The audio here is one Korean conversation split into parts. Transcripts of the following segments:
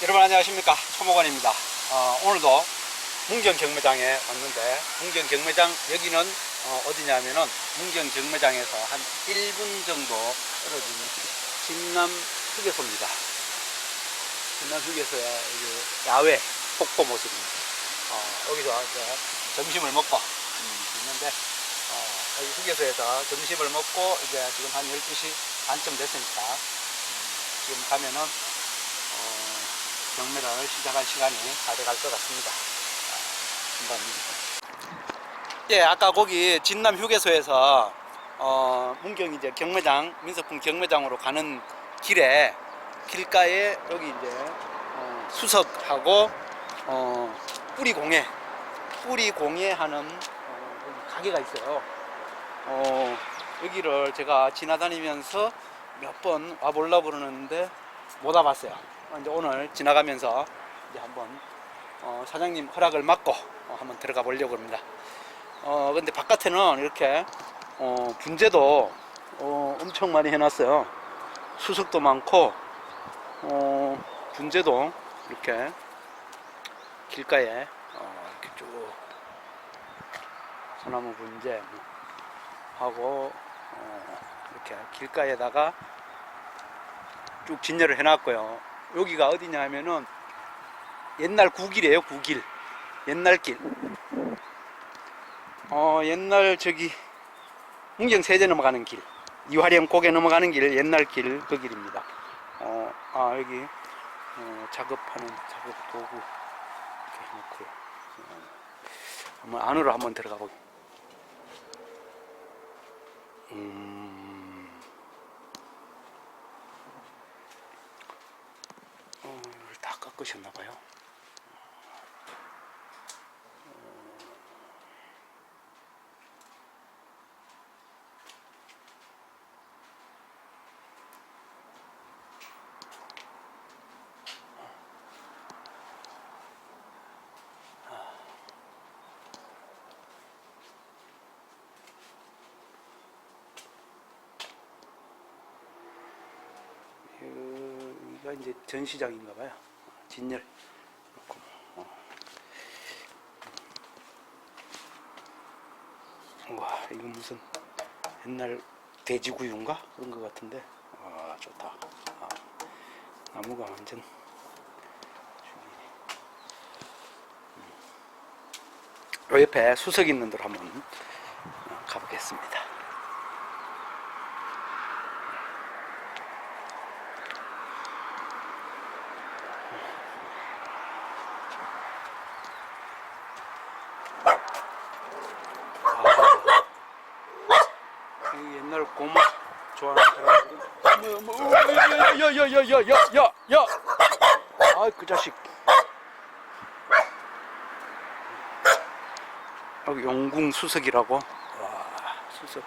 여러분 안녕하십니까? 초목원입니다. 어, 오늘도 문경 경매장에 왔는데 문경 경매장 여기는 어, 디냐면은 문경 경매장에서 한 1분 정도 떨어진 진남 휴게소입니다. 진남 휴게소야 여기 야외 폭포 모습입니다. 어, 여기서 점심을 먹고 음, 있는데 어, 여기 휴게소에서 점심을 먹고 이제 지금 한 12시 반쯤 됐으니까 음, 지금 가면은 어, 경매를 시작할 시간이 다 돼갈 것 같습니다. 한번 예, 아까 거기 진남 휴게소에서 어, 문경 이제 경매장 민석품 경매장으로 가는 길에 길가에 여기 이제 어, 수석하고 어, 뿌리 공예 뿌리 공예하는 어, 가게가 있어요. 어, 여기를 제가 지나다니면서 몇 번 와보려고 그러는데 못 와봤어요. 어, 이제 오늘 지나가면서 이제 한번 어, 사장님 허락을 받고 어, 한번 들어가 보려고 합니다. 어, 근데 바깥에는 이렇게 어, 분재도 어, 엄청 많이 해놨어요. 수석도 많고 어, 분재도 이렇게 길가에 어, 이렇게 쭉 소나무 분재 하고 어, 이렇게 길가에다가 쭉 진열을 해놨고요. 여기가 어디냐 하면은 옛날 구길이에요, 구길. 옛날 길. 어, 옛날 저기 문경 세제 넘어가는 길. 이화령 고개 넘어가는 길, 옛날 길, 그 길입니다. 어, 아, 여기 어, 작업하는 작업 도구 이렇게 해놓고요. 어, 한번 안으로 한번 들어가 보기. 음. 어, 깎으셨나 봐요. 이제 전시장인가 봐요. 그렇고, 어. 와, 이거 무슨 옛날 돼지구유인가? 그런 것 같은데. 와, 좋다. 아, 나무가 완전. 요 옆에 수석 있는 데로 한번 어, 가보겠습니다. 수석이라고 와 수석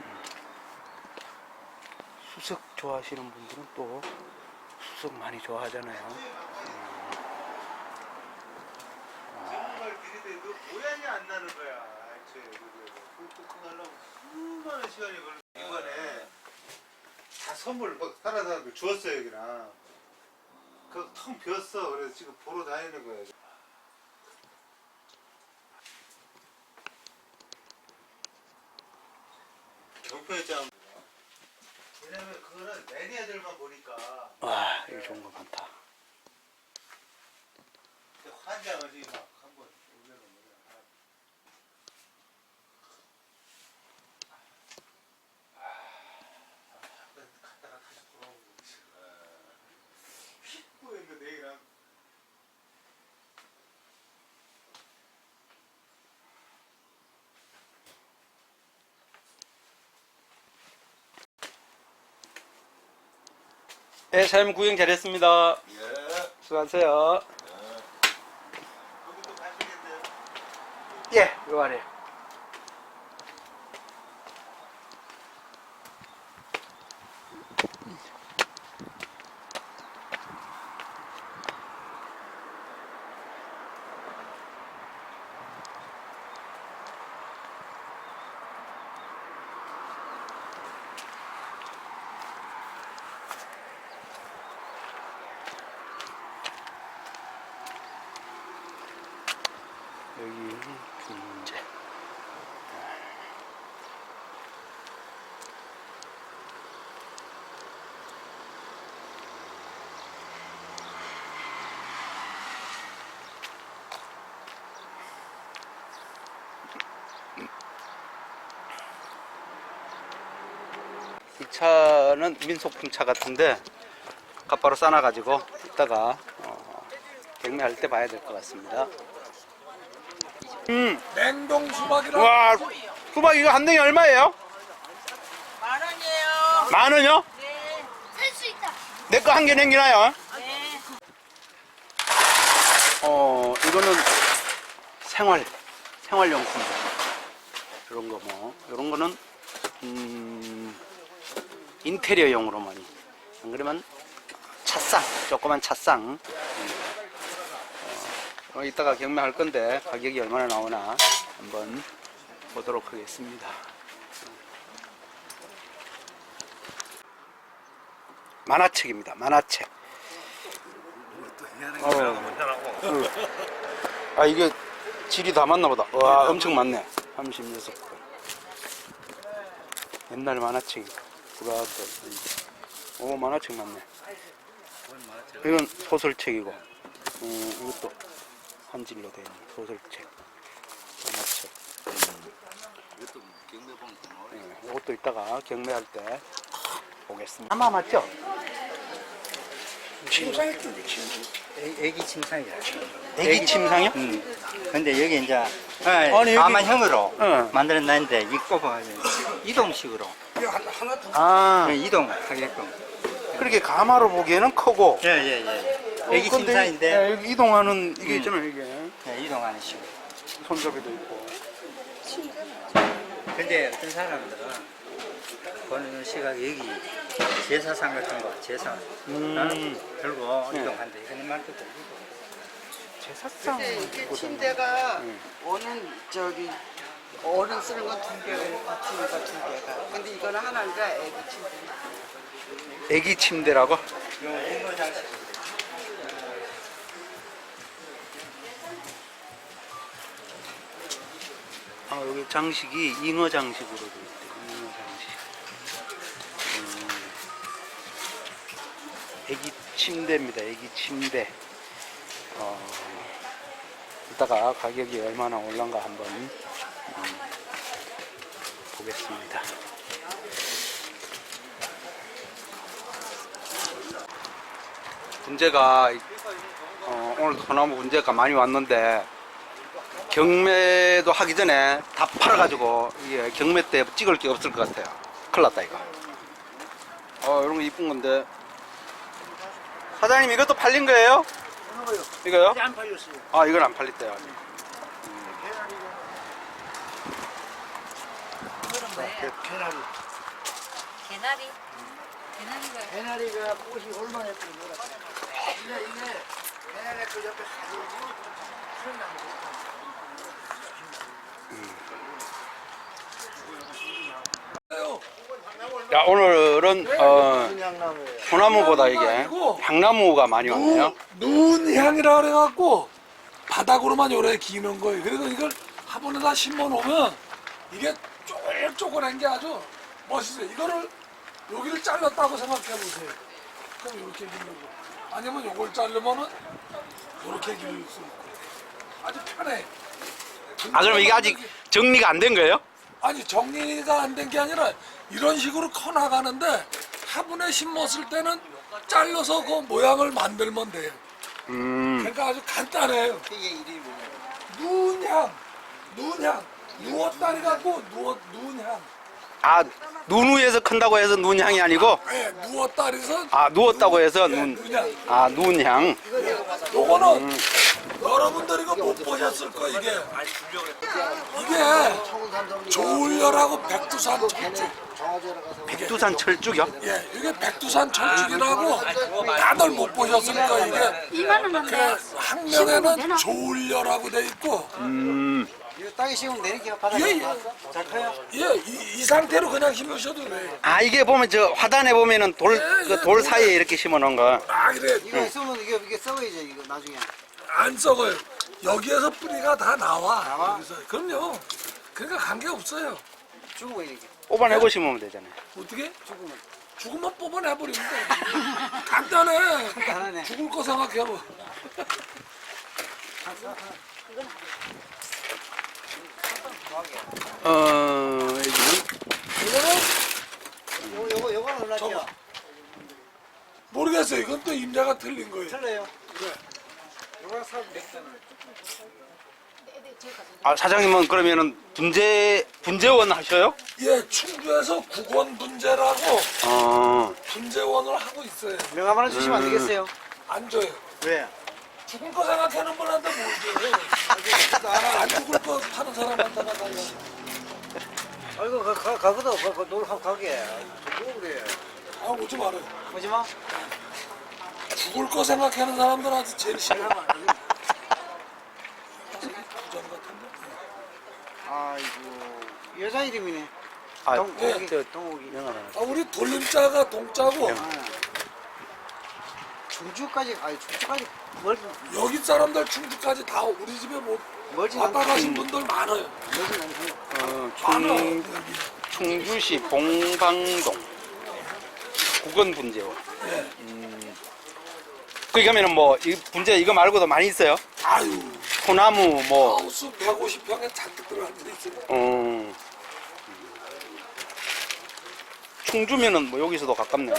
음. 수석 좋아하시는 분들은 또 수석 많이 좋아하잖아요 그 모양이 안 나는 거야. 애초에 그거 수많은 시간이 걸려. 이번에 다 선물 막 다른 사람들 주었어요 여기랑. 그텅 비었어. 그래서 지금 보러 다니는 거예요. 경표했잖아. 매니아들만 보니까. 와 이거 좋은 거 많다. 환장을 지금 막 한번 올려놓으면 아, 갔다가 다시 돌아오고 휙 보였는데 내일랑 네 사장님 구경 잘했습니다 예. 수고하세요 거기도 가시겠네요. 예, 요 아래. 차는 민속품 차 같은데 갓바로 싸놔가지고 이따가 어, 경매할 때 봐야 될 것 같습니다. 음, 냉동 수박이라 와, 수박 이거 한 덩이 얼마예요? 만 원이에요. 만 원요? 네. 살 수 있다. 내 거 한 개 남기나요? 네. 어, 이거는 생활, 생활용품. 이런 거 뭐, 이런 거는, 음, 인테리어용으로 많이. 안 그러면 찻상, 조그만 찻상. 어, 이따가 경매할 건데 가격이 얼마나 나오나 한번 보도록 하겠습니다. 만화책입니다. 만화책. 어. 아 이게 질이 다 맞나 보다. 와 엄청 많네. 36권. 옛날 만화책. 구라도. 오 만화책 많네. 이건 소설책이고. 음, 이것도 한질로 된 소설책. 만화책. 네, 이것도 이따가 경매할 때 보겠습니다. 아마 맞죠? 침상했던데 침상 애- 애기 침상이야. 애기 침상이요? 응. 근데 여기 이제 아니, 여기- 가마형으로 응. 만들어놨는데 이 꼽아가지고 이동식으로 하나, 하나 더 아 이동하게끔. 그렇게 가마로 보기에는 크고 예 예예. 어, 애기 근데 침상인데 예, 여기 이동하는 이게 음. 있잖아요 이게 예, 이동하는 식으로. 손잡이도 있고 근데 어떤 사람들은 보는 시각이 여기 제사상 같은 거 제사 음. 들고 네. 이동한대. 그런 말도 들고. 제사상 근데 이게 침대가 응. 원은 저기 어른 쓰는 건 두 개가 침대가 두 개가. 근데 이거는 하나니까 애기 침대. 애기 침대라고. 아 여기 장식이 잉어 장식으로 돼 있대 잉어 장식 음. 애기 침대입니다 애기 침대 어, 이따가 가격이 얼마나 올란가 한번 음, 보겠습니다 문제가 어, 오늘도 소나무 문제가 많이 왔는데 경매도 하기 전에 다 팔아가지고 이게 경매 때 찍을 게 없을 것 같아요. 큰일 났다 이거. 어 이런 거 이쁜 건데. 사장님 이것도 팔린 거예요? 이거요? 안 팔렸어요 아 이건 안 팔렸대요. 뭐예요? 개나리 개나리. 개나리가 개나리가 꽃이 얼마나 예쁘게 놀았어 이게 이게 개나리 그 옆에 가지고 풀나무 야 오늘은 어, 그냥나무예요 소나무보다 이게 아니고 향나무가 많이 왔네요. 눈 향이라 그래갖고 바닥으로만 요래 기는 거예요 그래서 이걸 화분에다 심어 놓으면 이게 쪼글쪼글한 게 아주 멋있어요 이거를 여기를 잘랐다고 생각해 보세요 그럼 이렇게 거 아니면 요걸 자르면은 이렇게 기를 수 있고 아주 편해 아 그럼 이게 아직 정리가 안 된 거예요? 아니 정리가 안 된 게 아니라 이런 식으로 커 나가는데 화분에 심었을 때는 잘라서 그 모양을 만들면 돼요. 음. 그러니까 아주 간단해요. 눈향, 눈향, 누웠다리 갖고 누워 눈향. 아 눈 위에서 큰다고 해서 눈 향이 아니고 예, 누웠다리서 아 누웠다고 해서 예, 눈. 눈향. 아 눈 향. 요거는 여러분들 이거 못 보셨을 거 이게. 이게 조울열하고 백두산 철쭉. 백두산 철쭉이요? 예, 이게 백두산 철쭉이라고 다들 못 보셨을 거 이게. 2만 원 그. 학명에는 조울열하고 돼 있고 음. 땅에 심으면 내리기가 예, 예. 잘 커요. 예, 이, 이 상태로 그냥 심으셔도 돼요. 아 이게 보면 저 화단에 보면은 돌그돌 사이에 이렇게 심어 놓은 거. 아, 그래. 이거 있으면 이게 이게 썩어야죠 이거 나중에. 안 썩어요. 여기에서 뿌리가 다 나와. 나와? 여기서. 그럼요. 그러니까 관계 없어요. 죽어 이게. 뽑아내고 심으면 되잖아요. 어떻게? 죽으면. 죽으면 뽑아내버리면 돼. 간단해. 간단하네. 죽을 거 생각해봐. 어, 이거는 요거 요거 요거 는 얼마죠? 모르겠어요. 이건 또 임자가 틀린 거예요. 틀려요. 그래. 요거 사면 되겠다. 아 사장님은 그러면은 분재 분재원 하셔요? 예, 충주에서 국원 분재라고 어. 분재원을 하고 있어요. 명함 하나 주시면 안 되겠어요? 안 줘요. 왜? 죽을 거 생각하는 분한테 뭘 줘요? 안 죽을 거 파는 사람한테나 달라. 아이고 가, 가, 가거든 가, 가, 놀 가, 가게 뭐 그래 아, 오지 말아요. 오지 마 죽을 거 생각하는 사람들한테 제일 싫어. 부전 같은데. 아이고 여자 이름이네 아, 동욱이 네. 동욱이 아, 우리 돌림자가 동자고 충주까지 아니 충주까지 멀 여기 사람들 충주까지 다 우리 집에 뭐 멀진 왔다 않고 가신 분들 많아요. 멀진 않고 어. 충, 여기. 충주시 봉방동 국원 분재원. 예. 거기 가면은 뭐 이 분재 이거 말고도 많이 있어요. 아유, 소나무 뭐 하우스 150평에 잔뜩 들어앉아 있어요. 어. 충주면은 뭐 여기서도 가깝네요.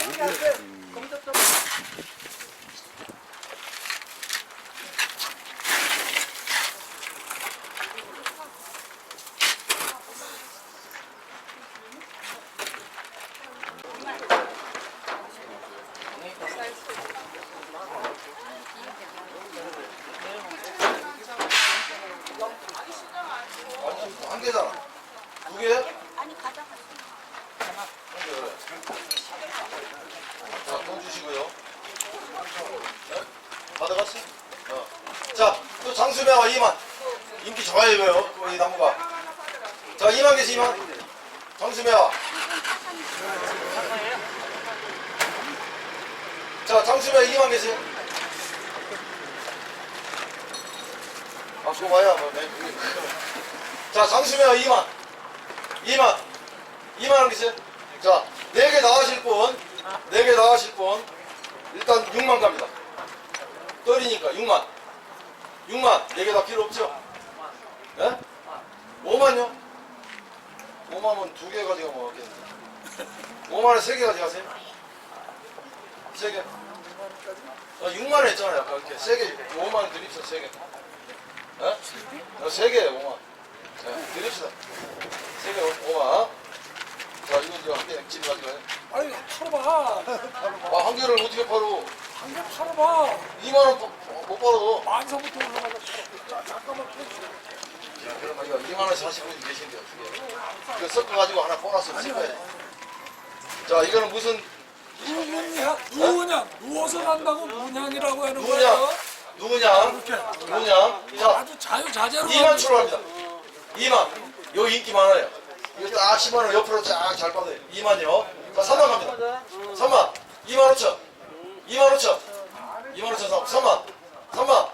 한 개잖아. 두 개? 아니 가져가. 자, 돈 주시고요. 네? 받아갔어? 어. 자, 또 장수매와 2만. 인기 좋아요, 이거요. 이 나무가. 자, 2만 개씩 2만. 장수매와. 자, 장수매 2만 개씩. 아, 그거 봐야. 뭐, 내 그게 크네. 자, 장수매와 2만. 2만. 2만 원 계세요? 자, 4개 나가실 분, 4개 나가실 분, 일단 6만 갑니다. 떨이니까 6만. 6만, 4개 다 필요 없죠? 예? 5만요? 5만원 2개 가지고 먹었겠는데. 5만원 3개 가져가세요. 3개. 아, 6만원 했잖아요. 아까 이렇게 3개, 5만원 드립시다, 3개. 예? 어, 3개, 5만. 예, 드립시다. 3개, 5만. 자, 이거 이제 한개 액집 가져가요. 아니, 팔아봐. 아, 한 개를 어떻게 팔어? 한개 팔아봐. 2만 원 못 팔어. 만서부터 올라가서 자, 잠깐만 펴주세요. 그러면 이거 2만원씩 하시고 계신데 어떻게 이거 섞어가지고 하나 보너스 쓸 거예요. 자, 이거는 무슨 누구냐? 누구냐? 누워서 간다고 문양이라고 하는 누구냐? 거예요. 누구냐? 이렇게 누구냐? 자, 아주 자유자재로 2만 출발합니다. 2만. 여기 인기 많아요. 이거 딱 10만 원 옆으로 쫙 잘 받아요. 2만요. 자, 3만 갑니다. 3만. 2만 5천. 2만 5천. 2만 5천 3만. 3만.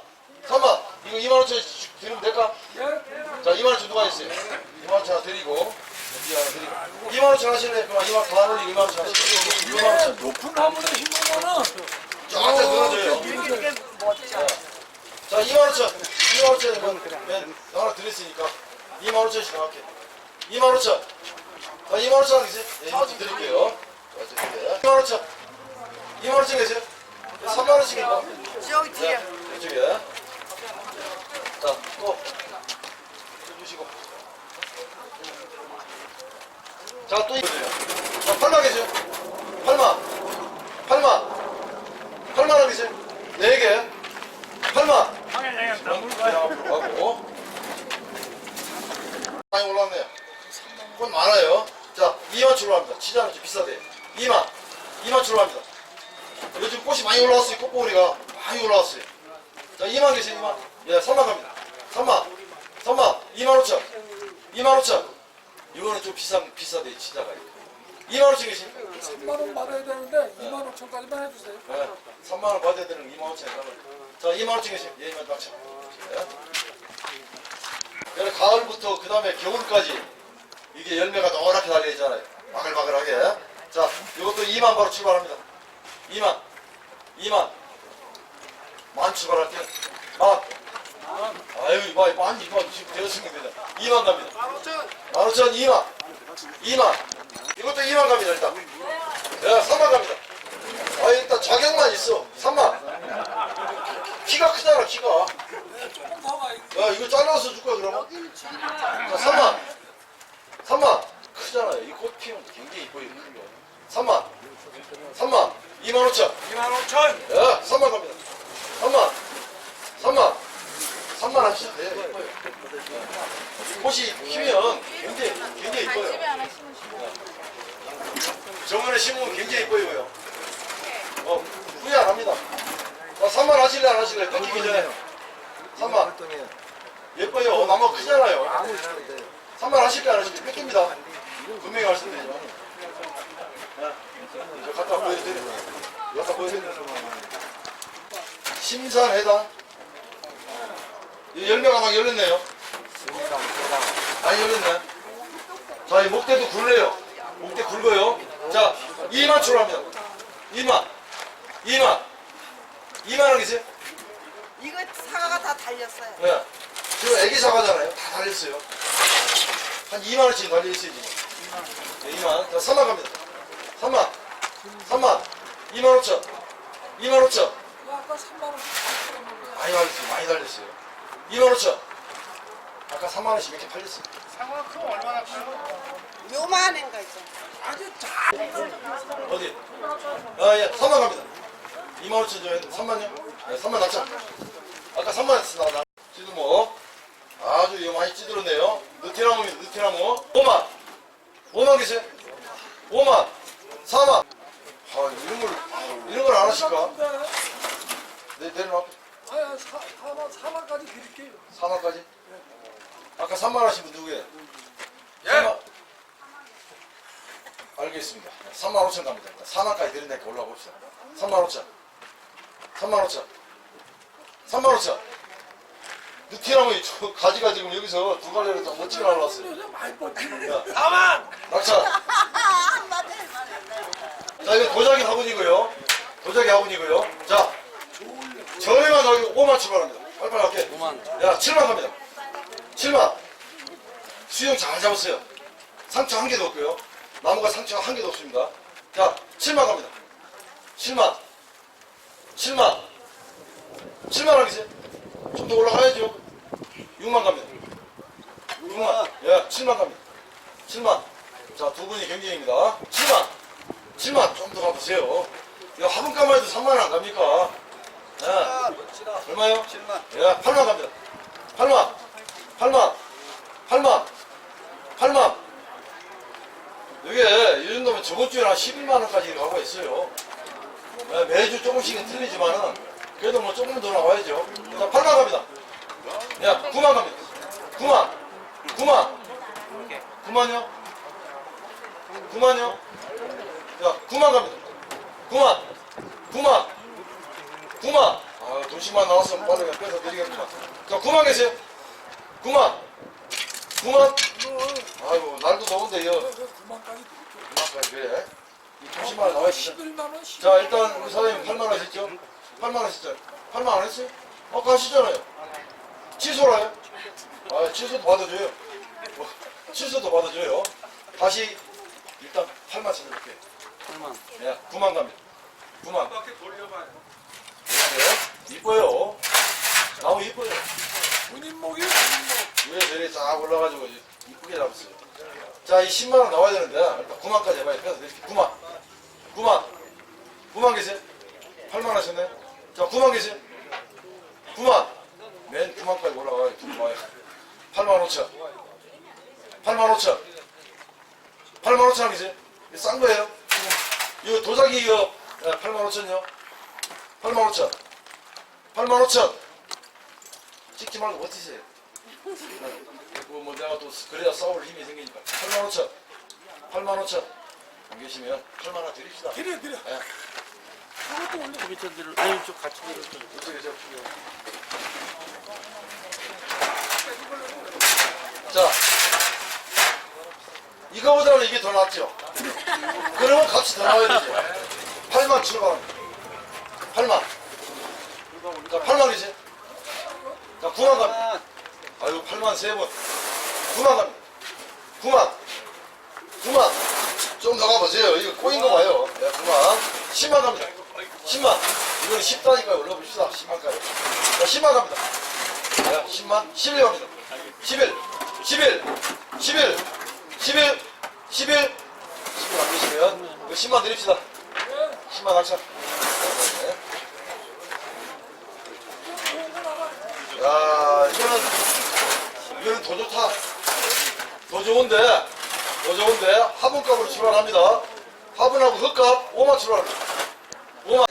3만. 이거 2만 5천 드리면 될까? 자, 2만 5천 누가 있어요? 2만 5천 하나 드리고. 여기 하나 드리고. 2만 5천 하실래요? 그럼 2만 더 올리고 2만 5천 하실래요? 2만 5천. 높은 심는 거는 쫙 늘어져요. 이렇게 자, 2만 5천. 2만 5천. 맨 하나 드렸으니까 2만 5천씩 나갈게. 2만 5천. 자, 2만 5천 하나? 예, 2만 5천 드릴게요. 자, 드릴게요. 2만 5천. 2만 5천 계세요? 3만 원씩인가? 저기 뒤에 이쪽에. 자, 또. 해주시고. 자, 또 이거요. 자, 8만 계세요? 8만. 8만. 8만 원 계세요? 4개. 8만. 앞으로 가고. 많이 올랐네요. 그건 많아요. 자, 2만 출발합니다. 치자는 좀 비싸대. 2만. 2만 출발합니다. 요즘 꽃이 많이 올라왔어요. 꽃봉오리가 많이 올라왔어요. 자, 2만 계세요, 2만. 예, 3만 갑니다. 3만. 3만. 2만 5천. 2만 5천. 이거는 좀 비싼, 비싸대, 치자가. 2만 5천 계세요? 3만 원 받아야 되는데 2만 5천까지만 해주세요. 네. 3만 원 받아야 되는 2만 5천에 가면. 자, 2만 5천 계세요. 예, 2만 5천. 예. 그래, 가을부터 그 다음에 겨울까지 이게 열매가 노랗게 달려있잖아요. 바글바글하게. 자, 이것도 2만 바로 출발합니다. 2만. 2만. 만 출발할게요. 만. 아유, 이봐, 만, 이거 지금 되었습니다. 2만 갑니다. 15,000. 15,000, 2만. 2만. 이것도 2만 갑니다, 일단. 야, 3만 갑니다. 아, 일단 자격만 있어. 3만. 키가 크잖아, 키가. 야, 이거 잘라서 줄 거야, 그러면? 자, 3만. 3만. 크잖아요. 이꽃 피우면 굉장히 이뻐요. 3만. 3만. 2만 5천. 2만 5천. 야, 3만 갑니다. 3만. 3만. 3만 하시면 돼요. 이뻐요. 꽃이 피면 굉장히, 굉장히 이뻐요. 집에 하나 심으시고. 정원에 심으면 굉장히 이뻐요. 어, 후회 안 합니다. 자, 3만 하실래 안 하실래? 끊기기 전에. 3만. 예뻐요. 어, 나무 크잖아요. 3만 하실래 안 하실래? 뺏깁니다. 분명히 말씀드리죠. 네. 저 갖다 보여드려요. 갖다 보여드려요. 심산해당. 이 열매가 막 열렸네요. 많이 열렸네. 자, 이 목대도 굴려요. 목대 굵어요. 자, 2만 출합니다. 2만. 2만. 2만 원 계세요? 이거 사과가 다 달렸어요. 네. 지금 애기 사과잖아요. 다 달렸어요. 한 2만 원씩 달려있어요, 지금. 네, 2만. 자, 3만 갑니다. 3만. 3만. 2만 5천. 2만 5천. 아까 3만 원. 많이 달렸어요. 많이 달렸어요. 2만 5천. 아까 3만 원씩 이렇게 팔렸어요. 요만한 거 있잖아. 아주 잘. 어디? 아, 예, 3만 갑니다. 2만 5천 좀 했는데, 3만요? 네, 3만 납작. 아까 3만 했어, 나, 나. 찌두모. 아주 이거 많이 찌들었네요. 느티나무입니다, 느티나무. 5만. 5만 계세요? 5만. 4만. 아, 이런 걸, 이런 걸 안 하실까? 네, 내려놔. 아, 4만 4만까지 드릴게요. 4만까지? 아까 3만 하신 분 누구예요? 예. 3만. 알겠습니다. 3만 5천 갑니다. 4만까지 드린다니까 올라가 봅시다. 3만 5천. 3만 5천. 3만 5천. 느티나무 이 저 가지가 지금 여기서 두 갈래로 좀 멋지게 날라왔어요. 요새 많이 야, 4만. 낙차. 자, 이거 도자기 화분이고요. 도자기 화분이고요. 자, 저렴한 가격 5만 출발합니다. 빨리빨리 할게. 5만. 야, 7만 갑니다. 7만. 수영 잘 잡았어요. 상처 한 개도 없고요. 나무가 상처가 한 개도 없습니다. 자, 7만 갑니다. 7만. 7만. 7만 하겠어요? 좀 더 올라가야죠. 6만 갑니다. 6만. 예, 7만 갑니다. 7만. 자, 두 분이 경쟁입니다. 7만. 7만. 좀더 가보세요. 이거 화분값만 해도 3만 원 안 갑니까? 예. 얼마요? 7만. 예, 8만 갑니다. 8만. 8만. 8만. 8만. 이게 이 정도면 저번 주에 한 12만 원까지 가고 있어요. 예, 매주 조금씩은 틀리지만은 그래도 뭐 조금 더 나와야죠. 자, 8만 갑니다. 야, 9만 갑니다. 9만. 9만. 9만요? 9만요? 야, 9만 갑니다. 9만. 9만. 9만. 아, 돈 10만 나왔으면 빨리 빼서 드리겠구만. 자, 9만 계세요? 9만. 9만. 아이고, 날도 더운데, 이거. 9만까지 드릴게요. 9만까지 그래. 이 20만 원 나와 있어. 11만 원. 11만 자, 일단 우리 사장님 8만 원 하셨죠? 8만 원 하셨죠? 8만 안 했어요? 아까 하시잖아요. 취소라요? 아, 취소도 받아줘요. 뭐, 취소도 받아줘요. 다시 일단 8만 찾아볼게요. 8만. 예, 9만 갑니다. 9만. 이렇게 이뻐요. 나무 이뻐요. 군인목이 군인목. 위에 내리 쫙 올라가지고 이쁘게 잡았어요. 자, 이 10만 원 나와야 되는데 일단 9만까지 해봐요. 그래서 이렇게 9만, 9만, 9만 계세요? 8만 하셨네. 자, 9만 계세요? 9만. 맨 9만까지 올라가요. 두 와요. 8만 5천. 8만 5천. 8만 5천 계세요? 싼 거예요? 이거 도자기 이거 8만 5천요? 8만 5천. 8만 5천. 찍지 말고 버티세요. 뭐, 뭐 내가 또 그래야 싸울 힘이 생기니까 8만 5천 8만 5천 안 계시면 8만 원 드립시다 드려 드려. 예. 그것도 올려. 밑에 들 아니 좀 같이 들어. 저 자, 이거보다는 이게 더 낫죠? 그러면 값이 더 나와야 되죠. 8만 출발합니다. 8만. 자, 8만 이제. 자, 9만 갑니다. 아유, 8만 세 번. 9만 갑니다. 9만. 9만. 좀 나가보세요. 이거 꼬인 거 봐요. 네, 9만. 10만 갑니다. 10만. 이건 10다니까요. 올려봅시다. 10만까지. 자, 10만 갑니다. 네, 10만. 11 갑니다. 11. 11. 11. 11. 11. 11 안 되시면 이거 10만 드립시다. 10만 낙차. 네. 야, 이거는, 이거는 더 좋다. 더 좋은데, 더 좋은데, 화분값으로 출발합니다. 화분하고 흙값 5만 출발합니다. 5만.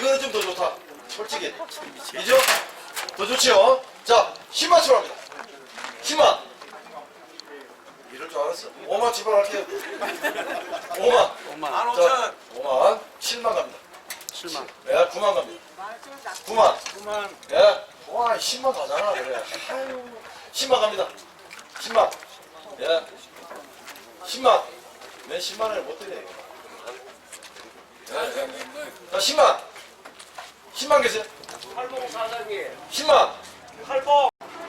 이거는 좀 더 좋다. 솔직히. 이죠? 더 좋지요? 자, 10만 출발합니다. 10만. 이럴 줄 알았어. 5만 출발할게요. 5만. 5만 자, 5만. 7만 갑니다. 7만 예, 9만 갑니다. 9만. 9만. 예. 와, 10만 가잖아, 그래. 아유. 10만 갑니다. 10만. 예. 10만. 내 10만 원을 못 드려, 이거. 예, 예. 자, 10만. 10만 계세요? 10만.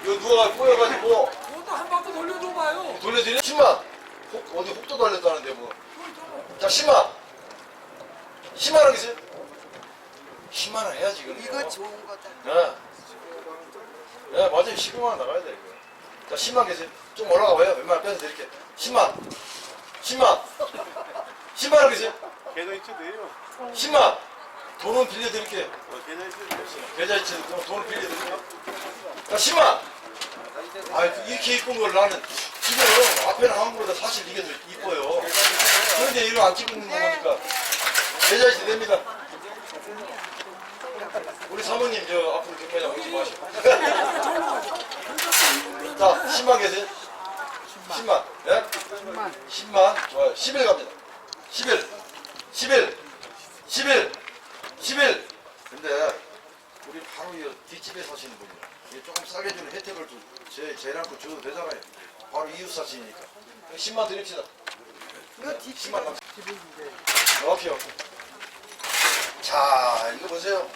이거 누가 꼬여가지고 그것도 한 바퀴 돌려줘봐요. 돌려드려? 10만. 혹, 어디 혹도 달렸다는데, 뭐. 자, 10만. 10만 원 계세요? 10만 원 해야지, 이거. 이거 좋은 거다. 네. 네, 맞아요. 15만 원 나가야 돼, 이거. 자, 10만 계세요. 좀 올라가 봐요. 웬만하면 빼서 드릴게요. 10만. 10만. 10만 원 계세요. 계좌 이체 돼요. 10만. 돈은 빌려드릴게요. 어, 계좌 이체 돼요. 계좌 이체 돈- 돈을 빌려드릴게요. 자, 10만. 아, 이렇게 이쁜 걸 나는 지금 앞에 나온 거보다 사실 이게 더 이뻐요. 그런데 이거 안 찍는 거 보니까 계좌이체 됩니다. 우리 사모님 저 앞으로 경매장 오지 마시고. 자, 10만 계세요? 10만. 예? 10만. 10만. 좋아요. 11 갑니다. 11. 11. 11. 11. 근데 우리 바로 이 뒷집에 사시는 분이요. 조금 싸게 주는 혜택을 좀 제, 제랑고 줘도 되잖아요. 바로 이웃 사시니까. 10만 드립시다. 이거 뒷 10만 남. 오케이, 오케이. 자, 이거 보세요.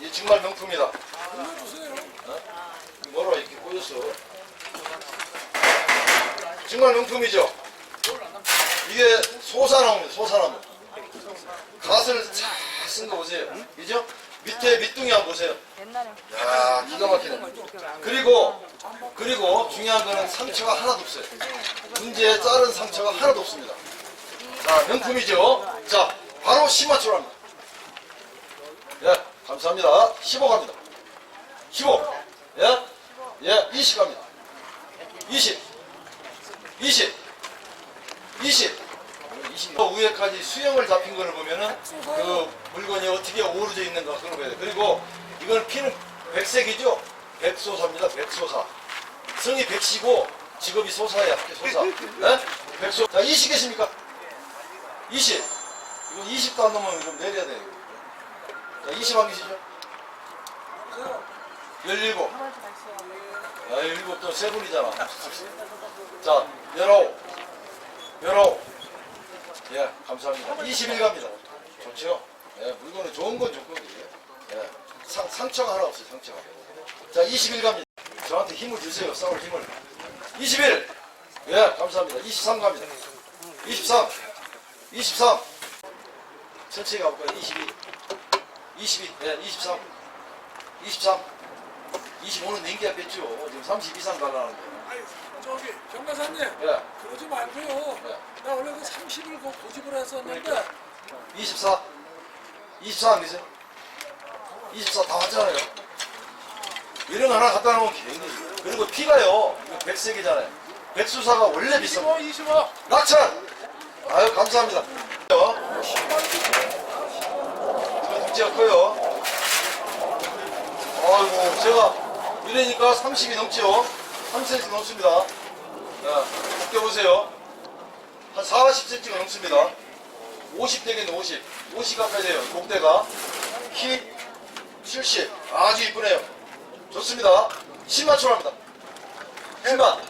이 정말 명품이다. 돌려주세요. 뭐라 이렇게 꼬였어? 정말 명품이죠? 이게 소사나무입니다, 소사나무. 갓을 싹쓴 거 보세요. 그죠? 밑에 밑둥이 한번 보세요. 야 기가 막히네. 그리고, 그리고 중요한 거는 상처가 하나도 없어요. 문제에 자른 상처가 하나도 없습니다. 자, 명품이죠? 자, 바로 10만 출합니다. 예, 감사합니다. 15 갑니다. 15. 예? 예, 20 갑니다. 20. 20. 20. 20. 저 위에까지 수영을 잡힌 거를 보면은 그 물건이 어떻게 오르져 있는가 그런 거예요. 그리고 이건 피는 백색이죠? 백소사입니다. 백소사. 성이 백시고 직업이 소사야. 소사. 예? 백소. 자, 20 계십니까? 20. 이거 20도 안 넘으면 좀 내려야 돼요. 자, 20안 계시죠? 17. 야, 17또 세 분이잖아. 자, 19. 19. 예, 감사합니다. 21 갑니다. 좋죠? 예, 물건은 좋은 건 좋거든요. 예, 상, 상처가 하나 없어요, 상처가. 자, 21 갑니다. 저한테 힘을 주세요, 싸울 힘을. 21. 예, 감사합니다. 23 갑니다. 23. 23. 천천히 가볼까요? 22. 22. 예, 23. 23. 25는 냉기가 뺐죠. 지금 30 이상 달라는 거예요. 아니, 저기 경가사님 예, 그러지 말고요. 네. 나 원래 그 30을 그 고집을 했었는데 24. 24안 계세요? 24다 왔잖아요. 이런 거 하나 갖다 놓으면 괜히. 그리고 피가요. 이거 백색이잖아요. 백수사가 원래 비쌉니다. 25. 낙찰! 아유, 감사합니다. 이거 등치가 커요. 아이고, 제가 이러니까 30이 넘죠? 30cm 넘습니다. 자, 두께 보세요. 한 40cm가 넘습니다. 50 되겠네, 50. 50 가까이 돼요, 목대가. 키 70. 아주 이쁘네요. 좋습니다. 10만 초랍니다. 10만.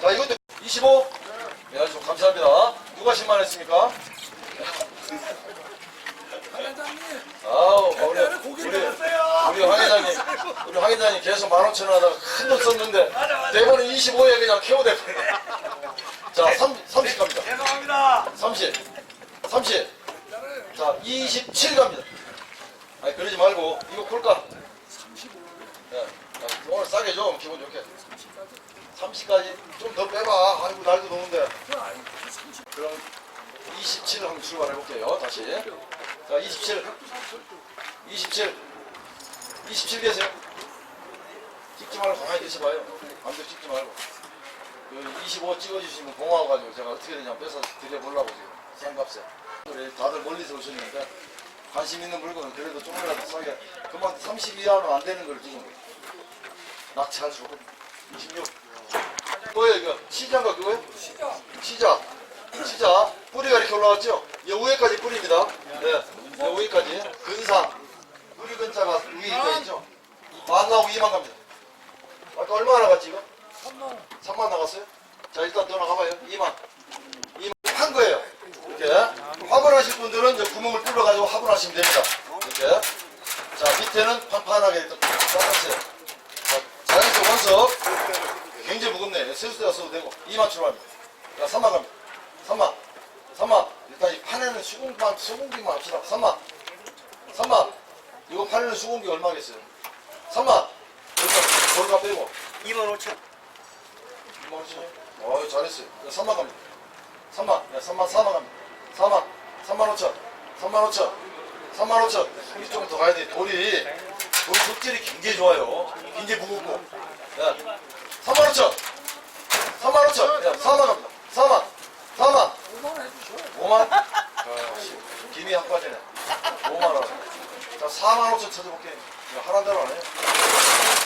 자, 이것도 25. 네, 좀 감사합니다. 누가 10만 했습니까? 아우, 우리, 옛날에 고기를 우리. 우리 황 회장님, 우리 황 회장님 계속 만 오천 원 하다가 큰 돈 썼는데, 대본은 25에 그냥 캐오대. 자, 30, 30. 자, 27 갑니다. 아니, 그러지 말고, 이거 콜까? 35. 야, 야, 오늘 싸게 줘, 기분 좋게. 30까지 좀 더 빼봐. 아이고, 날도 더운데. 그럼 27 한번 출발해 볼게요. 다시. 자, 27. 27. 27 계세요. 찍지 말고 가만히 계셔봐요. 안돼 찍지 말고. 그25 찍어주시면 고마워가지고 제가 어떻게 되냐 뺏어 드려보려고 지금 싼 값에. 우리 다들 멀리서 오셨는데 관심 있는 물건은 그래도 조금이라도 싸게 30 이하는 안 되는 걸 지금 낙찰 주고 26. 뭐예요 이거? 시장가 그거예요? 시작. 시자, 시자 뿌리가 이렇게 올라왔죠? 이 위에까지 뿌리입니다. 네, 이 위에까지 근상 뿌리 근자가 위에 있죠? 만 나오고 2만 갑니다. 아까 얼마 나갔지 이거? 3만 3만 나갔어요? 자 일단 더 나가봐요. 2만. 2만 판 거예요. 이렇게 화분하실 분들은 이제 구멍을 뚫어가지고 화분하시면 됩니다. 이렇게. 자 밑에는 판판하게 일단 닦았어요. 자 자연스 원석 굉장히 무겁네. 세수대가 써도 되고 2만 출발합니다. 자 3만 갑니다. 3만. 3만. 일단 이 판에는 수공만 수공기만 합시다. 3만. 3만. 이거 판에는 수공기 얼마겠어요? 3만. 일단 돌가 빼고 2만 5천. 2만 5천. 어 잘했어요. 3만 갑니다. 3만. 야, 3만 4만 갑니다. 4만. 3만 5천. 3만 5천. 3만 5천. 이좀더 가야 돼. 돌이 돌 껍질이 굉장히 좋아요. 굉장히 무겁고. 야, 3만 5천. 3만 5천. 야, 4만 갑니다. 4만. 4만. 5만 해주셔. 5만. 아, 씨, 김이 한 빠지네. 5만 원. 자, 4만 5천 찾아볼게. 야, 하란 대로 안 해.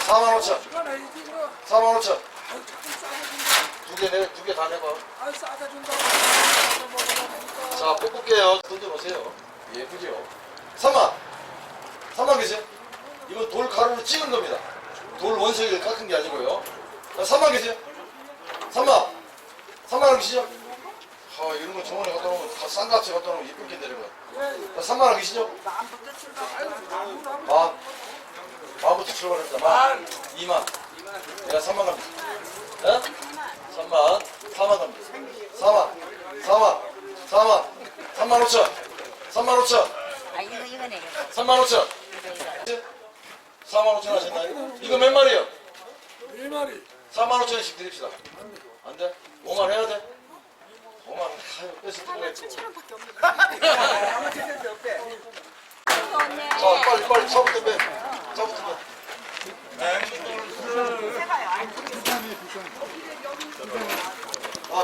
4만 5천. 시간 해야지 그럼. 4만 5천. 아유 자꾸 싸게 준다. 두 개, 내, 두 개 다 내봐. 아유 싸게 준다. 자, 뽑을게요. 던져보세요. 예쁘죠? 3만. 3만 계세요? 이거 돌 가루로 찍은 겁니다. 돌 원석을 깎은 게 아니고요. 자, 3만 계세요? 3만. 3만 원 계시죠? 아, 이런 거 정원에 갖다 놓으면 다 싼값에 갖다 놓으면 예쁘게 내려가. 자, 3만 원 계시죠? 만. 만부터 출발합니다. 만. 2만. 내가 3만 갑니다. 예? 3만. 4만 갑니다. 4만. 4만. 4만. 3만 5천. 3만 5천. 아 이거 이거네. 3만 5천. 4만 5천 하셨나요? 이거 몇 마리요? 1마리. 4만 5천원씩 드립시다. 안 돼? 5만 해야 돼? 5만 원 아유, 뺏어 하나 들어가겠지. 7,000원밖에 없는데. 아무 제대로 몇 배. 언니. 자, 빨리 빨리 차부터 빼. 차부터 빼. 네. 제가요.